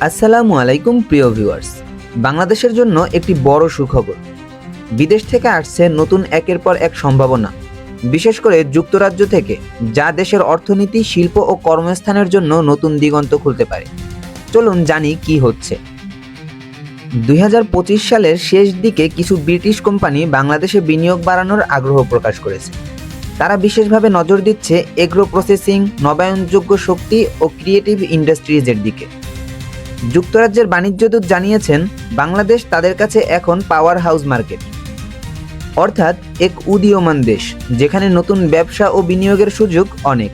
আসসালামু আলাইকুম, প্রিয় ভিউয়ার্স। বাংলাদেশের জন্য একটি বড় সুখবর। বিদেশ থেকে আসছে নতুন একের পর এক সম্ভাবনা। বিশেষ করে যুক্তরাজ্য থেকে, যা দেশের অর্থনীতি, শিল্প ও কর্মস্থানের জন্য নতুন দিগন্ত খুলতে পারে। চলুন জানি কি হচ্ছে। দুই হাজার পঁচিশ সালের শেষ দিকে কিছু ব্রিটিশ কোম্পানি বাংলাদেশে বিনিয়োগ বাড়ানোর আগ্রহ প্রকাশ করেছে। তারা বিশেষভাবে নজর দিচ্ছে এগ্রো প্রসেসিং, নবায়নযোগ্য শক্তি ও ক্রিয়েটিভ ইন্ডাস্ট্রিজের দিকে। যুক্তরাজ্যের বাণিজ্য দূত জানিয়েছেন, বাংলাদেশ তাদের কাছে এখন পাওয়ার হাউস মার্কেট অর্থাৎ এক উদীয়মান দেশ, যেখানে নতুন ব্যবসা ও বিনিয়োগের সুযোগ অনেক।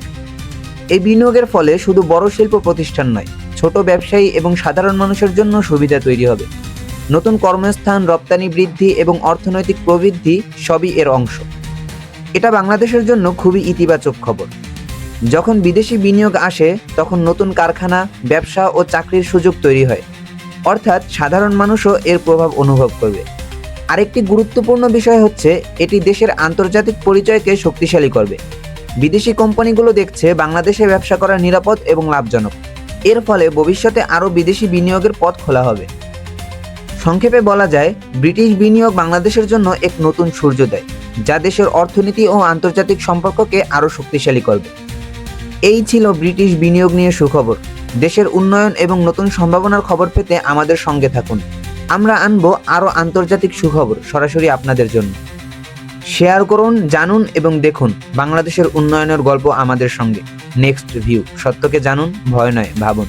এই বিনিয়োগের ফলে শুধু বড় শিল্প প্রতিষ্ঠান নয়, ছোট ব্যবসায়ী এবং সাধারণ মানুষের জন্য সুবিধা তৈরি হবে। নতুন কর্মস্থান, রপ্তানি বৃদ্ধি এবং অর্থনৈতিক প্রবৃদ্ধি সবই এর অংশ। এটা বাংলাদেশের জন্য খুবই ইতিবাচক খবর। যখন বিদেশি বিনিয়োগ আসে, তখন নতুন কারখানা, ব্যবসা ও চাকরির সুযোগ তৈরি হয়। অর্থাৎ সাধারণ মানুষও এর প্রভাব অনুভব করবে। আরেকটি গুরুত্বপূর্ণ বিষয় হচ্ছে, এটি দেশের আন্তর্জাতিক পরিচয়কে শক্তিশালী করবে। বিদেশি কোম্পানিগুলো দেখছে বাংলাদেশে ব্যবসা করা নিরাপদ এবং লাভজনক। এর ফলে ভবিষ্যতে আরও বিদেশি বিনিয়োগের পথ খোলা হবে। সংক্ষেপে বলা যায়, ব্রিটিশ বিনিয়োগ বাংলাদেশের জন্য এক নতুন সূর্যোদয়, যা দেশের অর্থনীতি ও আন্তর্জাতিক সম্পর্ককে আরও শক্তিশালী করবে। এই ছিল ব্রিটিশ বিনিয়োগ নিয়ে সুখবর। দেশের উন্নয়ন এবং নতুন সম্ভাবনার খবর পেতে আমাদের সঙ্গে থাকুন। আমরা আনব আরও আন্তর্জাতিক সুখবর সরাসরি আপনাদের জন্য। শেয়ার করুন, জানুন এবং দেখুন বাংলাদেশের উন্নয়নের গল্প আমাদের সঙ্গে। নেক্সট ভিউ, সত্যকে জানুন, ভয় নয়, ভাবুন।